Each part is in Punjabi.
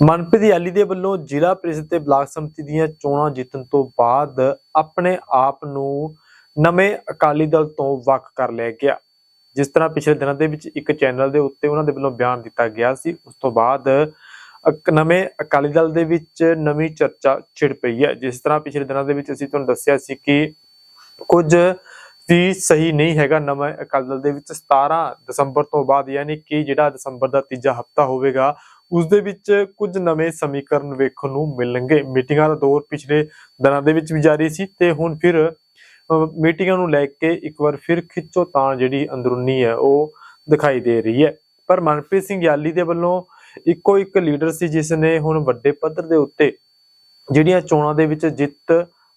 ਮਨਪ੍ਰੀਤ ਅਲੀ ਦੇ ਵੱਲੋਂ ਜ਼ਿਲ੍ਹਾ ਪ੍ਰੀਸ਼ਦ ਤੇ ਬਲਾਕ ਸੰਮਤੀ ਦੀਆਂ ਚੋਣਾਂ ਜਿੱਤਣ ਤੋਂ ਬਾਅਦ ਆਪਣੇ ਆਪ ਨੂੰ ਨਵੇਂ ਅਕਾਲੀ ਦਲ ਤੋਂ ਵੱਖ ਕਰ ਲਿਆ ਗਿਆ। ਜਿਸ ਤਰ੍ਹਾਂ ਪਿਛਲੇ ਦਿਨਾਂ ਦੇ ਵਿੱਚ ਇੱਕ ਚੈਨਲ ਦੇ ਉੱਤੇ ਉਹਨਾਂ ਦੇ ਵੱਲੋਂ ਬਿਆਨ ਦਿੱਤਾ ਗਿਆ ਸੀ, ਉਸ ਤੋਂ ਬਾਅਦ ਨਵੇਂ ਅਕਾਲੀ ਦਲ ਦੇ ਵਿੱਚ ਨਵੀਂ ਚਰਚਾ ਛਿੜ ਪਈ ਹੈ। ਜਿਸ ਤਰ੍ਹਾਂ ਪਿਛਲੇ ਦਿਨਾਂ ਦੇ ਵਿੱਚ ਅਸੀਂ ਤੁਹਾਨੂੰ ਦੱਸਿਆ ਸੀ ਕਿ ਕੁਝ ਵੀ ਸਹੀ ਨਹੀਂ ਹੈਗਾ ਨਵੇਂ ਅਕਾਲੀ ਦਲ ਦੇ ਵਿੱਚ 17 ਦਸੰਬਰ ਤੋਂ ਬਾਅਦ, ਯਾਨੀ ਕਿ ਜਿਹੜਾ ਦਸੰਬਰ ਦਾ ਤੀਜਾ ਹਫਤਾ ਹੋਵੇਗਾ ਉਸ ਦੇ ਵਿੱਚ ਕੁਝ ਨਵੇਂ ਸਮੀਕਰਨ ਵੇਖਣ ਨੂੰ ਮਿਲਣਗੇ। ਮੀਟਿੰਗਾਂ ਦਾ ਦੌਰ ਪਿਛਲੇ ਦਿਨਾਂ ਦੇ ਵਿੱਚ ਵੀ ਜਾਰੀ ਸੀ ਤੇ ਹੁਣ ਫਿਰ ਮੀਟਿੰਗਾਂ ਨੂੰ ਲੈ ਕੇ ਇੱਕ ਵਾਰ ਫਿਰ ਖਿੱਚੋਤਾਣ ਜਿਹੜੀ ਅੰਦਰੂਨੀ ਹੈ, ਉਹ ਦਿਖਾਈ ਦੇ ਰਹੀ ਹੈ। ਪਰ ਮਨਪ੍ਰੀਤ ਸਿੰਘ ਯਾਲੀ ਦੇ ਵੱਲੋਂ ਇੱਕੋ ਇੱਕ ਲੀਡਰ ਸੀ ਜਿਸ ਨੇ ਹੁਣ ਵੱਡੇ ਪੱਧਰ ਦੇ ਉੱਤੇ ਜਿਹੜੀਆਂ ਚੋਣਾਂ ਦੇ ਵਿੱਚ ਜਿੱਤ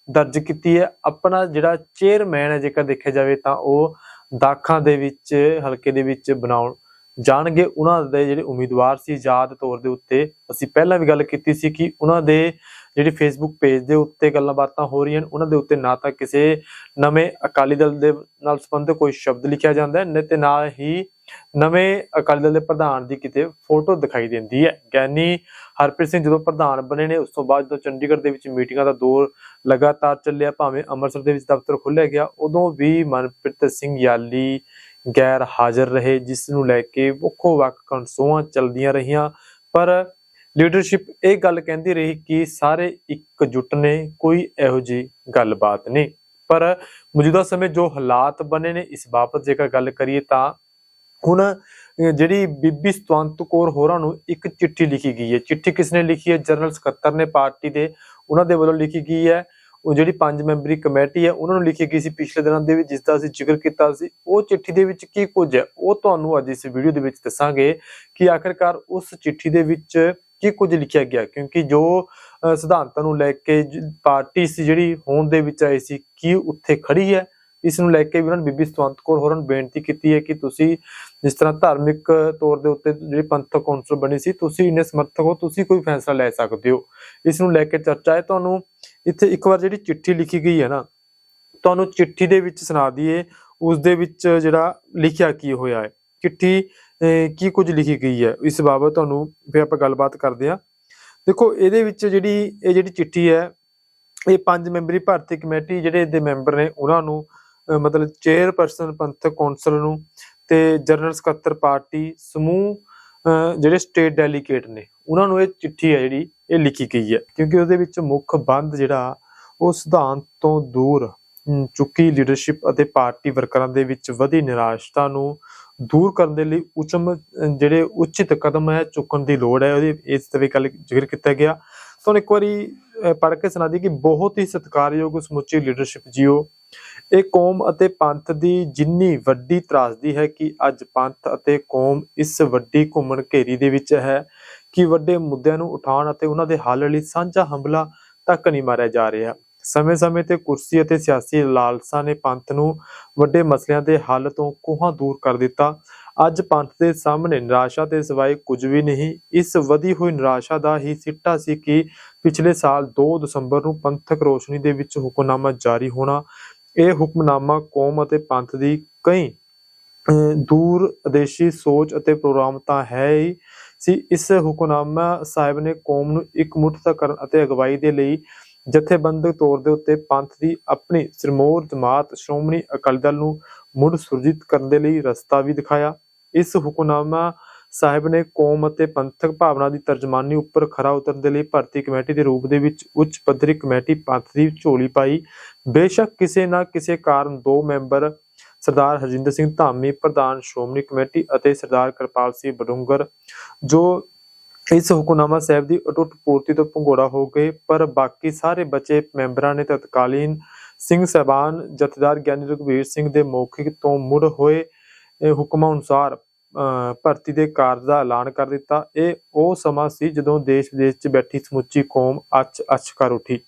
ਦਰਜ ਕੀਤੀ ਹੈ, ਆਪਣਾ ਜਿਹੜਾ ਚੇਅਰਮੈਨ ਹੈ ਜੇਕਰ ਦੇਖਿਆ ਜਾਵੇ ਤਾਂ ਉਹ ਦਾਖਾਂ ਦੇ ਵਿੱਚ, ਹਲਕੇ ਦੇ ਵਿੱਚ ਬਣਾਉਣ ਜਾਣਗੇ ਉਹਨਾਂ ਦੇ ਜਿਹੜੇ ਉਮੀਦਵਾਰ ਸੀ ਆਜ਼ਾਦ ਤੌਰ ਦੇ ਉੱਤੇ। ਅਸੀਂ ਪਹਿਲਾਂ ਵੀ ਗੱਲ ਕੀਤੀ ਸੀ ਕਿ ਉਹਨਾਂ ਦੇ ਜਿਹੜੇ ਫੇਸਬੁੱਕ ਪੇਜ ਦੇ ਉੱਤੇ ਗੱਲਾਂ ਬਾਤਾਂ ਹੋ ਰਹੀਆਂ ਉਹਨਾਂ ਦੇ ਉੱਤੇ ਨਾ ਤਾਂ ਕਿਸੇ ਨਵੇਂ ਅਕਾਲੀ ਦਲ ਦੇ ਨਾਲ ਸੰਬੰਧਿਤ ਕੋਈ ਸ਼ਬਦ ਲਿਖਿਆ ਜਾਂਦਾ ਹੈ ਨਹੀਂ ਤੇ ਨਾਲ ਹੀ ਨਵੇਂ ਅਕਾਲੀ ਦਲ ਦੇ ਪ੍ਰਧਾਨ ਦੀ ਕਿਤੇ ਫੋਟੋ ਦਿਖਾਈ ਦਿੰਦੀ ਹੈ। ਗਿਆਨੀ ਹਰਪ੍ਰੀਤ ਸਿੰਘ ਜਦੋਂ ਪ੍ਰਧਾਨ ਬਣੇ ਨੇ, ਉਸ ਤੋਂ ਬਾਅਦ ਜਦੋਂ ਚੰਡੀਗੜ੍ਹ ਦੇ ਵਿੱਚ ਮੀਟਿੰਗਾਂ ਦਾ ਦੌਰ ਲਗਾਤਾਰ ਚੱਲਿਆ, ਭਾਵੇਂ ਅੰਮ੍ਰਿਤਸਰ ਦੇ ਵਿੱਚ ਦਫ਼ਤਰ ਖੁੱਲ੍ਹਿਆ ਗਿਆ, ਉਦੋਂ ਵੀ ਮਨਪ੍ਰੀਤ ਸਿੰਘ ਯਾਲੀ ਗੈਰ ਹਾਜ਼ਰ ਰਹੇ, ਜਿਸ ਨੂੰ ਲੈ ਕੇ ਵੱਖੋ ਵੱਖ ਕਨਸੋਆਂ ਚੱਲਦੀਆਂ ਰਹੀਆਂ। ਪਰ ਲੀਡਰਸ਼ਿਪ ਇਹ ਗੱਲ ਕਹਿੰਦੀ ਰਹੀ ਕਿ ਸਾਰੇ ਇਕਜੁੱਟ ਨੇ, ਕੋਈ ਇਹੋ ਜੀ ਗੱਲਬਾਤ ਨਹੀਂ। ਪਰ ਮੌਜੂਦਾ ਸਮੇਂ ਜੋ ਹਾਲਾਤ ਬਣੇ ਨੇ, ਇਸ ਬਾਬਤ ਜੇਕਰ ਗੱਲ ਕਰੀਏ ਤਾਂ ਹੁਣ ਜਿਹੜੀ ਬੀਬੀ ਸਤਵੰਤ ਕੌਰ ਹੋਰਾਂ ਨੂੰ ਇੱਕ ਚਿੱਠੀ ਲਿਖੀ ਗਈ ਹੈ। ਚਿੱਠੀ ਕਿਸਨੇ ਲਿਖੀ ਹੈ? ਜਨਰਲ ਸਕੱਤਰ ਨੇ ਪਾਰਟੀ ਦੇ, ਉਹਨਾਂ ਦੇ ਵੱਲੋਂ ਲਿਖੀ ਗਈ ਹੈ। ਉਹ ਜਿਹੜੀ ਪੰਜ ਮੈਂਬਰੀ ਕਮੇਟੀ ਹੈ, ਉਹਨਾਂ ਨੂੰ ਲਿਖੀ ਗਈ ਸੀ ਪਿਛਲੇ ਦਿਨਾਂ ਦੇ ਵਿੱਚ ਜਿਸ ਦਾ ਅਸੀਂ ਜ਼ਿਕਰ ਕੀਤਾ ਸੀ। ਉਹ ਚਿੱਠੀ ਦੇ ਵਿੱਚ ਕੀ ਕੁਝ ਹੈ? ਉਹ ਤੁਹਾਨੂੰ ਅੱਜ ਇਸ ਵੀਡੀਓ ਦੇ ਵਿੱਚ ਦੱਸਾਂਗੇ ਕਿ ਆਖਿਰਕਾਰ ਉਸ ਚਿੱਠੀ ਦੇ ਵਿੱਚ ਕੀ ਕੁਝ ਲਿਖਿਆ ਗਿਆ। ਕਿਉਂਕਿ ਜੋ ਸਿਧਾਂਤਾਂ ਨੂੰ ਲੈ ਕੇ ਪਾਰਟੀ ਸੀ ਜਿਹੜੀ, ਹੋਂਦ ਦੇ ਵਿੱਚ ਆਈ ਸੀ, ਕੀ ਉੱਥੇ ਖੜੀ ਹੈ? ਇਸ ਨੂੰ ਲੈ ਕੇ ਵੀ ਉਹਨਾਂ ਨੇ ਬੀਬੀ ਸਤਵੰਤ ਕੌਰ ਹੋਰਾਂ ਨੂੰ ਬੇਨਤੀ ਕੀਤੀ ਹੈ ਕਿ ਤੁਸੀਂ ਜਿਸ ਤਰ੍ਹਾਂ ਧਾਰਮਿਕ ਤੌਰ ਦੇ ਉੱਤੇ ਜਿਹੜੀ ਪੰਥਕ ਕੌਂਸਲ ਬਣੀ ਸੀ, ਤੁਸੀਂ ਇੰਨੇ ਸਮਰਥਕ ਹੋ, ਤੁਸੀਂ ਕੋਈ ਫੈਸਲਾ ਲੈ ਸਕਦੇ ਹੋ। ਇਸ ਨੂੰ ਲੈ ਕੇ ਚਰਚਾ ਹੈ ਤੁਹਾਨੂੰ। ਇੱਥੇ ਇੱਕ ਵਾਰ ਜਿਹੜੀ ਚਿੱਠੀ ਲਿਖੀ ਗਈ ਹੈ ਨਾ, ਤੁਹਾਨੂੰ ਚਿੱਠੀ ਦੇ ਵਿੱਚ ਸੁਣਾ ਦਈਏ, ਉਸ ਦੇ ਵਿੱਚ ਜਿਹੜਾ ਲਿਖਿਆ ਕੀ ਹੋਇਆ ਹੈ। ਚਿੱਠੀ ਕੀ ਕੁਝ ਲਿਖੀ ਗਈ ਹੈ, ਇਸ ਬਾਬਤ ਤੁਹਾਨੂੰ ਫਿਰ ਆਪਾਂ ਗੱਲਬਾਤ ਕਰਦੇ ਹਾਂ। ਦੇਖੋ, ਇਹਦੇ ਵਿੱਚ ਜਿਹੜੀ, ਇਹ ਜਿਹੜੀ ਚਿੱਠੀ ਹੈ, ਇਹ ਪੰਜ ਮੈਂਬਰੀ ਭਾਰਤੀ ਕਮੇਟੀ ਜਿਹੜੇ ਦੇ ਮੈਂਬਰ ਨੇ, ਉਹਨਾਂ ਨੂੰ ਮਤਲਬ ਚੇਅਰਪਰਸਨ ਪੰਥਕ ਕੌਂਸਲ ਨੂੰ ਤੇ ਜਨਰਲ ਸਕੱਤਰ ਪਾਰਟੀ ਸਮੂਹ ਜਿਹੜੇ ਸਟੇਟ ਡੈਲੀਗੇਟ ਨੇ ਉਹਨਾਂ ਨੂੰ ਇਹ ਚਿੱਠੀ ਹੈ ਜਿਹੜੀ ਇਹ ਲਿਖੀ ਗਈ ਹੈ, ਕਿਉਂਕਿ ਉਹਦੇ ਵਿੱਚ ਮੁੱਖ ਬੰਦ ਜਿਹੜਾ ਉਹ ਸਿਧਾਂਤ ਤੋਂ ਦੂਰ ਚੁੱਕੀ ਲੀਡਰਸ਼ਿਪ ਅਤੇ ਪਾਰਟੀ ਵਰਕਰਾਂ ਦੇ ਵਿੱਚ ਵਧੀ ਨਿਰਾਸ਼ਤਾ ਨੂੰ ਦੂਰ ਕਰਨ ਦੇ ਲਈ ਉਚਮ ਜਿਹੜੇ ਉਚਿਤ ਕਦਮ ਹੈ, ਚੁੱਕਣ ਦੀ ਲੋੜ ਹੈ, ਉਹਦੀ ਇਸ ਤੇ ਵੀ ਗੱਲ ਜ਼ਿਕਰ ਕੀਤਾ ਗਿਆ। ਤੁਹਾਨੂੰ ਇੱਕ ਵਾਰੀ ਪੜ੍ਹ ਕੇ ਸੁਣਾ ਦੀ ਕਿ ਬਹੁਤ ਹੀ ਸਤਿਕਾਰਯੋਗ ਸਮੁੱਚੀ ਲੀਡਰਸ਼ਿਪ ਜੀਓ। ਇਹ ਕੌਮ ਅਤੇ ਪੰਥ ਦੀ ਜਿੰਨੀ ਵੱਡੀ ਤਰਾਸਦੀ ਹੈ ਕਿ ਅੱਜ ਪੰਥ ਅਤੇ ਕੌਮ ਇਸ ਵੱਡੀ ਘੁੰਮਣ ਘੇਰੀ ਦੇ ਵਿੱਚ ਹੈ ਕਿ ਵੱਡੇ ਮੁੱਦਿਆਂ ਨੂੰ ਉਠਾਉਣ ਅਤੇ ਉਹਨਾਂ ਦੇ ਹੱਲ ਲਈ ਸਾਂਝਾ ਹਮਲਾ ਤੱਕ ਨਹੀਂ ਮਾਰਿਆ ਜਾ ਰਿਹਾ। ਸਮੇਂ-ਸਮੇਂ ਤੇ ਕੁਰਸੀ ਅਤੇ ਸਿਆਸੀ ਲਾਲਸਾ ਨੇ ਪੰਥ ਨੂੰ ਵੱਡੇ ਮਸਲਿਆਂ ਦੇ ਹੱਲ ਤੋਂ ਕੋਹਾਂ ਦੂਰ ਕਰ ਦਿੱਤਾ। ਅੱਜ ਪੰਥ ਦੇ ਸਾਹਮਣੇ ਨਿਰਾਸ਼ਾ ਦੇ ਸਿਵਾਏ ਕੁਝ ਵੀ ਨਹੀਂ। ਇਸ ਵਧੀ ਹੋਈ ਨਿਰਾਸ਼ਾ ਦਾ ਹੀ ਸਿੱਟਾ ਸੀ ਕਿ ਪਿਛਲੇ ਸਾਲ 2 ਦਸੰਬਰ ਨੂੰ ਪੰਥਕ ਰੋਸ਼ਨੀ ਦੇ ਵਿੱਚ ਹੁਕਮਨਾਮਾ ਜਾਰੀ ਹੋਣਾ ਇਹ ਹੁਕਮਨਾਮਾ ਕੌਮ ਅਤੇ ਪੰਥ ਦੀ ਕਈ ਅਹ, ਦੂਰ ਅਦੇਸ਼ੀ ਸੋਚ ਅਤੇ ਪ੍ਰੋਗਰਾਮ ਤਾਂ ਹੈ ਹੀ ਸੀ। ਇਸ ਹੁਕਮਨਾਮਾ ਸਾਹਿਬ ਨੇ ਕੌਮ ਨੂੰ ਇਕਮੁੱਠਤਾ ਕਰਨ ਅਤੇ ਅਗਵਾਈ ਦੇ ਲਈ ਜਥੇਬੰਦਕ ਤੌਰ ਦੇ ਉੱਤੇ ਪੰਥ ਦੀ ਆਪਣੀ ਸਿਰਮੌਰ ਜਮਾਤ ਸ਼੍ਰੋਮਣੀ ਅਕਾਲੀ ਦਲ ਨੂੰ ਮੁੜ ਸੁਰਜੀਤ ਕਰਨ ਦੇ ਲਈ ਰਸਤਾ ਵੀ ਦਿਖਾਇਆ। ਇਸ ਹੁਕਮਨਾਮਾ ਸਾਹਿਬ ਨੇ ਕੌਮ ਅਤੇ ਪੰਥਕ ਭਾਵਨਾ ਦੀ ਤਰਜਮਾਨੀ ਉੱਪਰ ਖਰਾ ਉਤਰਨ ਦੇ ਲਈ ਭਰਤੀ ਕਮੇਟੀ ਦੇ ਰੂਪ ਦੇ ਵਿੱਚ ਉੱਚ ਪੱਧਰੀ ਕਮੇਟੀ ਪੰਥ ਦੀ ਝੋਲੀ ਪਾਈ। ਬੇਸ਼ੱਕ ਕਿਸੇ ਨਾ ਕਿਸੇ ਕਾਰਨ ਦੋ ਮੈਂਬਰ ਸਰਦਾਰ ਹਰਜਿੰਦਰ ਸਿੰਘ ਧਾਮੀ ਪ੍ਰਧਾਨ ਸ਼੍ਰੋਮਣੀ ਕਮੇਟੀ ਅਤੇ ਸਰਦਾਰ ਕਿਰਪਾਲ ਸਿੰਘ ਬਡੂੰਗਰ ਜੋ ਇਸ ਹੁਕਮਨਾਮਾ ਸਾਹਿਬ ਦੀ ਅਟੁੱਟ ਪੂਰਤੀ ਤੋਂ ਭੰਗੋੜਾ ਹੋ ਗਏ ਪਰ ਬਾਕੀ ਸਾਰੇ ਬਚੇ ਮੈਂਬਰਾਂ ਨੇ ਤਤਕਾਲੀਨ ਸਿੰਘ ਸਹਿਬਾਨ ਜਥੇਦਾਰ ਗਿਆਨੀ ਰਘਵੀਰ ਸਿੰਘ ਦੇ ਮੌਖਿਕ ਤੋਂ ਮੁੜ ਹੋਏ ਹੁਕਮਾਂ ਅਨੁਸਾਰ ਅਹ, ਭਰਤੀ ਦੇ ਕਾਰਜ ਦਾ ਐਲਾਨ ਕਰ ਦਿੱਤਾ। ਇਹ ਉਹ ਸਮਾਂ ਸੀ ਜਦੋਂ ਦੇਸ਼ ਵਿਦੇਸ਼ 'ਚ ਬੈਠੀ ਸਮੁੱਚੀ ਕੌਮ ਅੱਛ ਅੱਛ ਕਰ ਉੱਠੀ।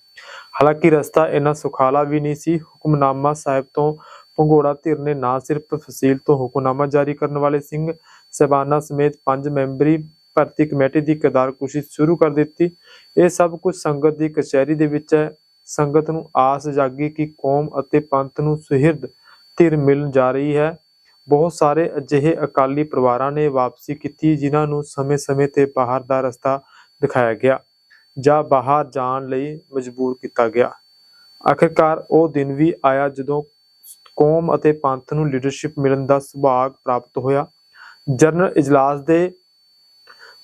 ਹਾਲਾਂਕਿ ਰਸਤਾ ਇੰਨਾ ਸੁਖਾਲਾ ਵੀ ਨਹੀਂ ਸੀ ਹੁਕਮਨਾਮਾ ਸਾਹਿਬ ਤੋਂ ਭੰਗੋੜਾ ਧਿਰ ਨੇ ਨਾ ਸਿਰਫ ਫਸੀਲ ਤੋਂ ਹੁਕਮਨਾਮਾ ਜਾਰੀ ਕਰਨ ਵਾਲੇ ਸਿੰਘ ਸਹਿਬਾਨਾਂ ਸਮੇਤ ਪੰਜ ਮੈਂਬਰੀ ਭਰਤੀ ਕਮੇਟੀ ਦੀ ਕਿਰਦਾਰਕੁਸ਼ੀ ਸ਼ੁਰੂ ਕਰ ਦਿੱਤੀ। ਇਹ ਸਭ ਕੁਝ ਸੰਗਤ ਦੀ ਕਚਹਿਰੀ ਦੇ ਵਿੱਚ ਹੈ। ਸੰਗਤ ਨੂੰ ਆਸ ਜਾਗੀ ਕਿ ਕੌਮ ਅਤੇ ਪੰਥ ਨੂੰ ਸੁਹਿਰਦ ਧਿਰ ਮਿਲਣ ਜਾ ਰਹੀ ਹੈ। ਬਹੁਤ ਸਾਰੇ ਅਜਿਹੇ ਅਕਾਲੀ ਪਰਿਵਾਰਾਂ ਨੇ ਵਾਪਸੀ ਕੀਤੀ, ਜਿਨ੍ਹਾਂ ਨੂੰ ਸਮੇਂ-ਸਮੇਂ ਤੇ ਬਾਹਰ ਦਾ ਰਸਤਾ ਦਿਖਾਇਆ ਗਿਆ ਜਾਂ ਬਾਹਰ ਜਾਣ ਲਈ ਮਜਬੂਰ ਕੀਤਾ ਗਿਆ। ਆਖਿਰਕਾਰ ਉਹ ਦਿਨ ਵੀ ਆਇਆ ਜਦੋਂ ਕੌਮ ਅਤੇ ਪੰਥ ਨੂੰ ਲੀਡਰਸ਼ਿਪ ਮਿਲਣ ਦਾ ਸੁਭਾਗ ਪ੍ਰਾਪਤ ਹੋਇਆ। ਜਨਰਲ ਇਜਲਾਸ ਦੇ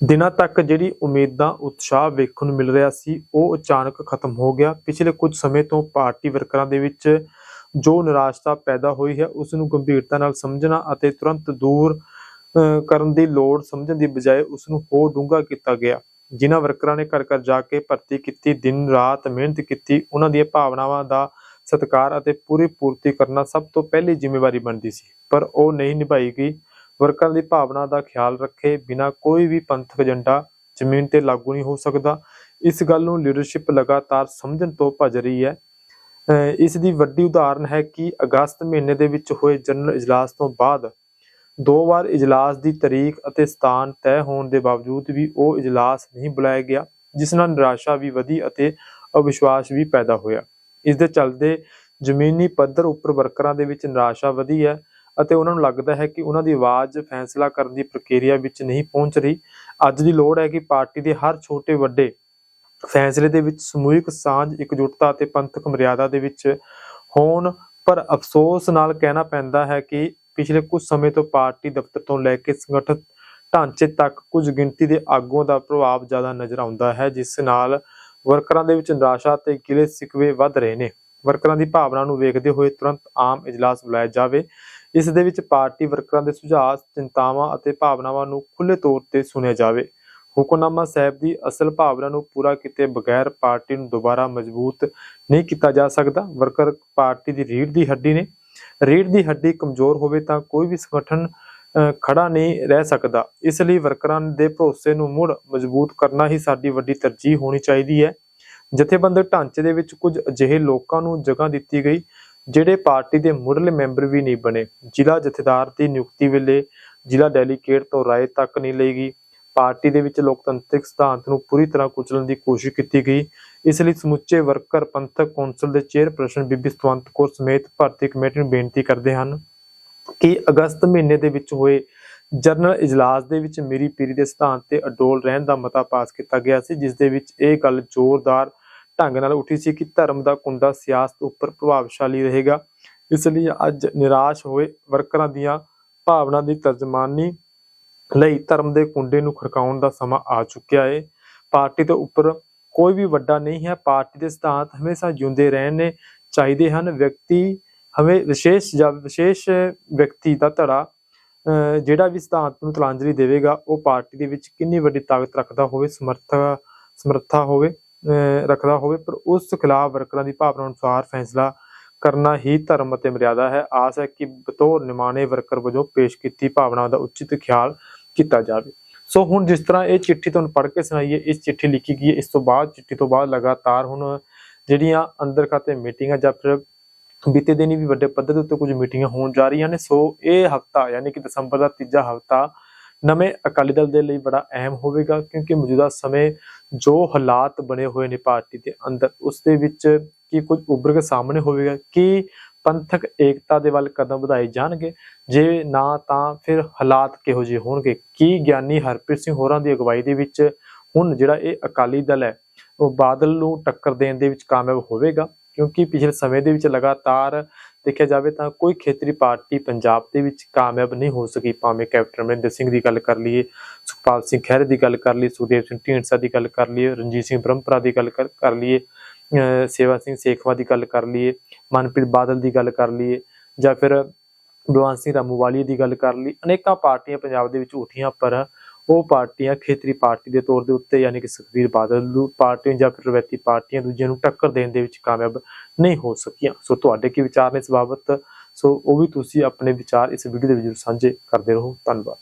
ਦਿਨਾਂ ਤੱਕ ਜਿਹੜੀ ਉਮੀਦਾਂ ਉਤਸ਼ਾਹ ਵੇਖਣ ਨੂੰ ਮਿਲ ਰਿਹਾ ਸੀ ਉਹ ਅਚਾਨਕ ਖਤਮ ਹੋ ਗਿਆ। ਪਿਛਲੇ ਕੁਝ ਸਮੇਂ ਤੋਂ ਪਾਰਟੀ ਵਰਕਰਾਂ ਦੇ ਵਿੱਚ ਜੋ ਨਿਰਾਸ਼ਤਾ ਪੈਦਾ ਹੋਈ ਹੈ ਉਸ ਨੂੰ ਗੰਭੀਰਤਾ ਨਾਲ ਸਮਝਣਾ ਅਤੇ ਤੁਰੰਤ ਦੂਰ ਅਹ, ਕਰਨ ਦੀ ਲੋੜ ਸਮਝਣ ਦੀ ਬਜਾਏ ਉਸ ਨੂੰ ਹੋਰ ਡੂੰਘਾ ਕੀਤਾ ਗਿਆ। ਜਿਨ੍ਹਾਂ ਵਰਕਰਾਂ ਨੇ ਘਰ ਘਰ ਜਾ ਕੇ ਭਰਤੀ ਕੀਤੀ ਦਿਨ ਰਾਤ ਮਿਹਨਤ ਕੀਤੀ ਉਹਨਾਂ ਦੀਆਂ ਭਾਵਨਾਵਾਂ ਦਾ ਸਤਿਕਾਰ ਅਤੇ ਪੂਰੀ ਪੂਰਤੀ ਕਰਨਾ ਸਭ ਤੋਂ ਪਹਿਲੀ ਜ਼ਿੰਮੇਵਾਰੀ ਬਣਦੀ ਸੀ, ਪਰ ਉਹ ਨਹੀਂ ਨਿਭਾਈ ਗਈ। ਵਰਕਰਾਂ ਦੀ ਭਾਵਨਾ ਦਾ ਖਿਆਲ ਰੱਖੇ ਬਿਨਾਂ ਕੋਈ ਵੀ ਪੰਥਕ ਏਜੰਡਾ ਜ਼ਮੀਨ ਤੇ ਲਾਗੂ ਨਹੀਂ ਹੋ ਸਕਦਾ। ਇਸ ਗੱਲ ਨੂੰ ਲੀਡਰਸ਼ਿਪ ਲਗਾਤਾਰ ਸਮਝਣ ਤੋਂ ਭੱਜ ਰਹੀ ਹੈ। ਅਹ ਇਸ ਦੀ ਵੱਡੀ ਉਦਾਹਰਨ ਹੈ ਕਿ ਅਗਸਤ ਮਹੀਨੇ ਦੇ ਵਿੱਚ ਹੋਏ ਜਨਰਲ ਇਜਲਾਸ ਤੋਂ ਬਾਅਦ ਦੋ ਵਾਰ ਇਜਲਾਸ ਦੀ ਤਾਰੀਖ ਅਤੇ ਸਥਾਨ ਤੈਅ ਹੋਣ ਦੇ ਬਾਵਜੂਦ ਵੀ ਉਹ ਇਜਲਾਸ ਨਹੀਂ ਬੁਲਾਇਆ ਗਿਆ, ਜਿਸ ਨਾਲ ਨਿਰਾਸ਼ਾ ਵੀ ਵਧੀ ਅਤੇ ਅਵਿਸ਼ਵਾਸ ਵੀ ਪੈਦਾ ਹੋਇਆ। ਇਸ ਦੇ ਚੱਲਦੇ ਜ਼ਮੀਨੀ ਪੱਧਰ ਉੱਪਰ ਵਰਕਰਾਂ ਦੇ ਵਿੱਚ ਨਿਰਾਸ਼ਾ ਵਧੀ ਹੈ ਅਤੇ ਉਹਨਾਂ ਨੂੰ ਲੱਗਦਾ ਹੈ ਕਿ ਉਹਨਾਂ ਦੀ ਆਵਾਜ਼ ਫੈਸਲਾ ਕਰਨ ਦੀ ਪ੍ਰਕਿਰਿਆ ਵਿੱਚ ਨਹੀਂ ਪਹੁੰਚ ਰਹੀ। ਅੱਜ ਦੀ ਲੋੜ ਹੈ ਕਿ ਪਾਰਟੀ ਦੇ ਹਰ ਛੋਟੇ ਵੱਡੇ ਫੈਸਲੇ ਦੇ ਵਿੱਚ ਸਮੂਹਿਕ ਸਾਂਝ, ਇਕਜੁੱਟਤਾ ਅਤੇ ਪੰਥਕ ਮਰਿਆਦਾ ਦੇ ਵਿੱਚ ਹੋਣ, ਪਰ ਅਫਸੋਸ ਨਾਲ ਕਹਿਣਾ ਪੈਂਦਾ ਹੈ ਕਿ ਪਿਛਲੇ ਕੁਝ ਸਮੇਂ ਤੋਂ ਪਾਰਟੀ ਦਫ਼ਤਰ ਤੋਂ ਲੈ ਕੇ ਸੰਗਠਿਤ ਢਾਂਚੇ ਤੱਕ ਕੁਝ ਗਿਣਤੀ ਦੇ ਆਗੂਆਂ ਦਾ ਪ੍ਰਭਾਵ ਜ਼ਿਆਦਾ ਨਜ਼ਰ ਆਉਂਦਾ ਹੈ, ਜਿਸ ਨਾਲ ਵਰਕਰਾਂ ਦੇ ਵਿੱਚ ਨਿਰਾਸ਼ਾ ਤੇ ਗਿਲੇ ਸਿਕਵੇ ਵੱਧ ਰਹੇ ਨੇ। ਵਰਕਰਾਂ ਦੀ ਭਾਵਨਾ ਨੂੰ ਵੇਖਦੇ ਹੋਏ ਤੁਰੰਤ ਆਮ ਇਜਲਾਸ ਬੁਲਾਇਆ ਜਾਵੇ। ਇਸ ਦੇ ਵਿੱਚ ਪਾਰਟੀ ਵਰਕਰਾਂ ਦੇ ਸੁਝਾਅ, ਚਿੰਤਾਵਾਂ ਅਤੇ ਭਾਵਨਾਵਾਂ ਨੂੰ ਖੁੱਲ੍ਹੇ ਤੌਰ ਤੇ ਸੁਣਿਆ ਜਾਵੇ। ਹੁਕਮਨਾਮਾ ਸਾਹਿਬ ਦੀ ਅਸਲ ਭਾਵਨਾ ਨੂੰ ਪੂਰਾ ਕੀਤੇ ਬਗੈਰ ਪਾਰਟੀ ਨੂੰ ਦੁਬਾਰਾ ਮਜ਼ਬੂਤ ਨਹੀਂ ਕੀਤਾ ਜਾ ਸਕਦਾ। ਵਰਕਰ ਪਾਰਟੀ ਦੀ ਰੀੜ ਦੀ ਹੱਡੀ ਨੇ। ਰੀੜ ਦੀ ਹੱਡੀ ਕਮਜ਼ੋਰ ਹੋਵੇ ਤਾਂ ਕੋਈ ਵੀ ਸੰਗਠਨ ਖੜਾ ਨਹੀਂ ਰਹਿ ਸਕਦਾ। ਇਸ ਲਈ ਵਰਕਰਾਂ ਦੇ ਭਰੋਸੇ ਨੂੰ ਮੁੜ ਮਜ਼ਬੂਤ ਕਰਨਾ ਹੀ ਸਾਡੀ ਵੱਡੀ ਤਰਜੀਹ ਹੋਣੀ ਚਾਹੀਦੀ ਹੈ। ਜਥੇਬੰਦਕ ਢਾਂਚੇ ਦੇ ਵਿੱਚ ਕੁਝ ਅਜਿਹੇ ਲੋਕਾਂ ਨੂੰ ਜਗ੍ਹਾ ਦਿੱਤੀ ਗਈ, ਜਿਹੜੇ ਪਾਰਟੀ ਦੇ ਮੁੱਢਲੇ ਮੈਂਬਰ ਵੀ ਨਹੀਂ ਬਣੇ। ਜ਼ਿਲ੍ਹਾ ਜਥੇਦਾਰ ਦੀ ਨਿਯੁਕਤੀ ਵੇਲੇ ਜ਼ਿਲ੍ਹਾ ਡੈਲੀਗੇਟ ਤੋਂ ਰਾਏ ਤੱਕ ਨਹੀਂ ਲਈ ਗਈ। ਪਾਰਟੀ ਦੇ ਵਿੱਚ ਲੋਕਤੰਤਰਿਕ ਸਿਧਾਂਤ ਨੂੰ ਪੂਰੀ ਤਰ੍ਹਾਂ ਕੁਚਲਣ ਦੀ ਕੋਸ਼ਿਸ਼ ਕੀਤੀ ਗਈ। ਇਸ ਲਈ ਸਮੁੱਚੇ ਵਰਕਰ ਪੰਥਕ ਕੌਂਸਲ ਦੇ ਚੇਅਰਪਰਸਨ ਬੀਬੀ ਸਤਵੰਤ ਕੌਰ ਸਮੇਤ ਭਰਤੀ ਕਮੇਟੀ ਨੂੰ ਬੇਨਤੀ ਕਰਦੇ ਹਨ। ਕਿ ਅਗਸਤ ਮਹੀਨੇ ਦੇ ਵਿੱਚ ਹੋਏ ਜਨਰਲ ਇਜਲਾਸ ਦੇ ਵਿੱਚ ਮੇਰੀ ਪੀਰੀ ਦੇ ਸਿਧਾਂਤ ਤੇ ਅਡੋਲ ਰਹਿਣ ਦਾ ਮਤਾ ਪਾਸ ਕੀਤਾ ਗਿਆ ਸੀ, ਜਿਸ ਦੇ ਵਿੱਚ ਇਹ ਗੱਲ ਜ਼ੋਰਦਾਰ ਢੰਗ ਨਾਲ ਉੱਠੀ ਸੀ ਕਿ ਧਰਮ ਦਾ ਕੁੰਡਾ ਸਿਆਸਤ ਉੱਪਰ ਪ੍ਰਭਾਵਸ਼ਾਲੀ ਰਹੇਗਾ। ਇਸ ਲਈ ਅੱਜ ਨਿਰਾਸ਼ ਹੋਏ ਵਰਕਰਾਂ ਦੀਆਂ ਭਾਵਨਾ ਦੀ ਤਰਜਮਾਨੀ ਲਈ ਧਰਮ ਦੇ ਕੁੰਡੇ ਨੂੰ ਖੜਕਾਉਣ ਦਾ ਸਮਾਂ ਆ ਚੁੱਕਿਆ ਹੈ ਪਾਰਟੀ ਤੋਂ ਉੱਪਰ ਕੋਈ ਵੀ ਵੱਡਾ ਨਹੀਂ ਹੈ। ਪਾਰਟੀ ਦੇ ਸਿਧਾਂਤ ਹਮੇਸ਼ਾ ਜਿਉਂਦੇ ਰਹਿਣੇ ਚਾਹੀਦੇ ਹਨ। ਵਿਅਕਤੀ ਹਮੇ ਵਿਸ਼ੇਸ਼ ਜਾਂ ਵਿਸ਼ੇਸ਼ ਵਿਅਕਤੀ ਦਾ ਧੜਾ ਜਿਹੜਾ ਵੀ ਸਿਧਾਂਤ ਨੂੰ ਤਲਾਂਜਲੀ ਦੇਵੇਗਾ, ਉਹ ਪਾਰਟੀ ਦੇ ਵਿੱਚ ਕਿੰਨੀ ਵੱਡੀ ਤਾਕਤ ਰੱਖਦਾ ਹੋਵੇ, ਸਮਰਥਾ, ਸਮਰੱਥਾ ਹੋਵੇ ਰੱਖਦਾ ਹੋਵੇ, ਪਰ ਉਸ ਖਿਲਾਫ ਵਰਕਰਾਂ ਦੀ ਭਾਵਨਾ ਅਨੁਸਾਰ ਫੈਸਲਾ ਕਰਨਾ ਹੀ ਧਰਮ ਅਤੇ ਮਰਿਆਦਾ ਹੈ। ਆਸ ਹੈ ਕਿ ਬਤੌਰ ਨਿਮਾਣੇ ਵਰਕਰ ਵਜੋਂ ਪੇਸ਼ ਕੀਤੀ ਭਾਵਨਾ ਦਾ ਉਚਿਤ ਖਿਆਲ ਕੀਤਾ ਜਾਵੇ। ਸੋ ਹੁਣ ਜਿਸ ਤਰ੍ਹਾਂ ਇਹ ਚਿੱਠੀ ਤੁਹਾਨੂੰ ਪੜ੍ਹ ਕੇ ਸੁਣਾਈਏ ਇਸ ਚਿੱਠੀ ਲਿਖੀ ਗਈ ਹੈ, ਇਸ ਤੋਂ ਬਾਅਦ, ਚਿੱਠੀ ਤੋਂ ਬਾਅਦ ਲਗਾਤਾਰ ਹੁਣ ਜਿਹੜੀਆਂ ਅੰਦਰ ਖਾਤੇ ਮੀਟਿੰਗਾਂ ਜਾਂ ਫਿਰ ਬੀਤੇ ਦਿਨੀ ਵੀ ਵੱਡੇ ਪੱਧਰ ਦੇ ਉੱਤੇ ਕੁਝ ਮੀਟਿੰਗਾਂ ਹੋਣ ਜਾ ਰਹੀਆਂ ਨੇ, ਸੋ ਇਹ ਹਫਤਾ ਯਾਨੀ ਕਿ ਦਸੰਬਰ ਦਾ ਤੀਜਾ ਹਫਤਾ ਨਵੇਂ ਅਕਾਲੀ ਦਲ ਦੇ ਲਈ ਬੜਾ ਅਹਿਮ ਹੋਵੇਗਾ, ਕਿਉਂਕਿ ਮੌਜੂਦਾ ਸਮੇਂ ਜੋ ਹਾਲਾਤ ਬਣੇ ਹੋਏ ਨੇ ਪਾਰਟੀ ਦੇ ਅੰਦਰ, ਉਸ ਦੇ ਵਿੱਚ ਕੀ ਕੁਝ ਉੱਭਰ ਕੇ ਸਾਹਮਣੇ ਹੋਵੇਗਾ, ਕਿ ਪੰਥਕ ਏਕਤਾ ਦੇ ਵੱਲ ਕਦਮ ਵਧਾਏ ਜਾਣਗੇ, ਜੇ ਨਾ ਤਾਂ ਫਿਰ ਹਾਲਾਤ ਕਿਹੋ ਜਿਹੇ ਹੋਣਗੇ? ਕੀ ਗਿਆਨੀ ਹਰਪ੍ਰੀਤ ਸਿੰਘ ਹੋਰਾਂ ਦੀ ਅਗਵਾਈ ਦੇ ਵਿੱਚ ਹੁਣ ਜਿਹੜਾ ਇਹ ਅਕਾਲੀ ਦਲ ਹੈ, ਉਹ ਬਾਦਲ ਨੂੰ ਟੱਕਰ ਦੇਣ ਦੇ ਵਿੱਚ ਕਾਮਯਾਬ ਹੋਵੇਗਾ? ਕਿਉਂਕਿ ਪਿਛਲੇ ਸਮੇਂ ਦੇ ਵਿੱਚ ਲਗਾਤਾਰ ਦੇਖਿਆ ਜਾਵੇ ਤਾਂ ਕੋਈ ਖੇਤਰੀ ਪਾਰਟੀ ਪੰਜਾਬ ਦੇ ਵਿੱਚ ਕਾਮਯਾਬ ਨਹੀਂ ਹੋ ਸਕੀ। ਭਾਵੇਂ ਕੈਪਟਨ ਅਮਰਿੰਦਰ ਸਿੰਘ ਦੀ ਗੱਲ ਕਰ ਲਈਏ, ਸੁਖਪਾਲ ਸਿੰਘ ਖਹਿਰੇ ਦੀ ਗੱਲ ਕਰ ਲਈਏ, ਸੁਖਦੇਵ ਸਿੰਘ ਢੀਂਡਸਾ ਦੀ ਗੱਲ ਕਰ ਲਈਏ, ਰਣਜੀਤ ਸਿੰਘ ਬ੍ਰਹਮਪੁਰਾ ਦੀ ਗੱਲ ਕਰ ਕਰ ਲਈਏ, ਅਹ ਸੇਵਾ ਸਿੰਘ ਸੇਖਵਾ ਦੀ ਗੱਲ ਕਰ ਲਈਏ, ਮਨਪ੍ਰੀਤ ਬਾਦਲ ਦੀ ਗੱਲ ਕਰ ਲਈਏ ਜਾਂ ਫਿਰ ਬਲਵੰਤ ਸਿੰਘ ਰਾਮੂਵਾਲੀਆ ਦੀ ਗੱਲ ਕਰ ਲਈ ਅਨੇਕਾਂ ਪਾਰਟੀਆਂ ਪੰਜਾਬ ਦੇ ਵਿੱਚ ਉੱਠੀਆਂ ਪਰ ਉਹ ਪਾਰਟੀਆਂ ਖੇਤਰੀ ਪਾਰਟੀ ਦੇ ਤੌਰ ਦੇ ਉੱਤੇ ਯਾਨੀ ਕਿ ਸੁਖਬੀਰ ਬਾਦਲ ਨੂੰ ਪਾਰਟੀ ਜਾਂ ਫਿਰ ਰਵਾਇਤੀ ਪਾਰਟੀਆਂ ਦੂਜਿਆਂ ਨੂੰ ਟੱਕਰ ਦੇਣ ਦੇ ਵਿੱਚ ਕਾਮਯਾਬ ਨਹੀਂ ਹੋ ਸਕੀਆਂ। ਸੋ ਤੁਹਾਡੇ ਕੀ ਵਿਚਾਰ ਨੇ ਇਸ ਬਾਬਤ? ਸੋ ਉਹ ਵੀ ਤੁਸੀਂ ਆਪਣੇ ਵਿਚਾਰ ਇਸ ਵੀਡੀਓ ਦੇ ਵਿੱਚ ਜ਼ਰੂਰ ਸਾਂਝੇ ਕਰਦੇ ਰਹੋ। ਧੰਨਵਾਦ।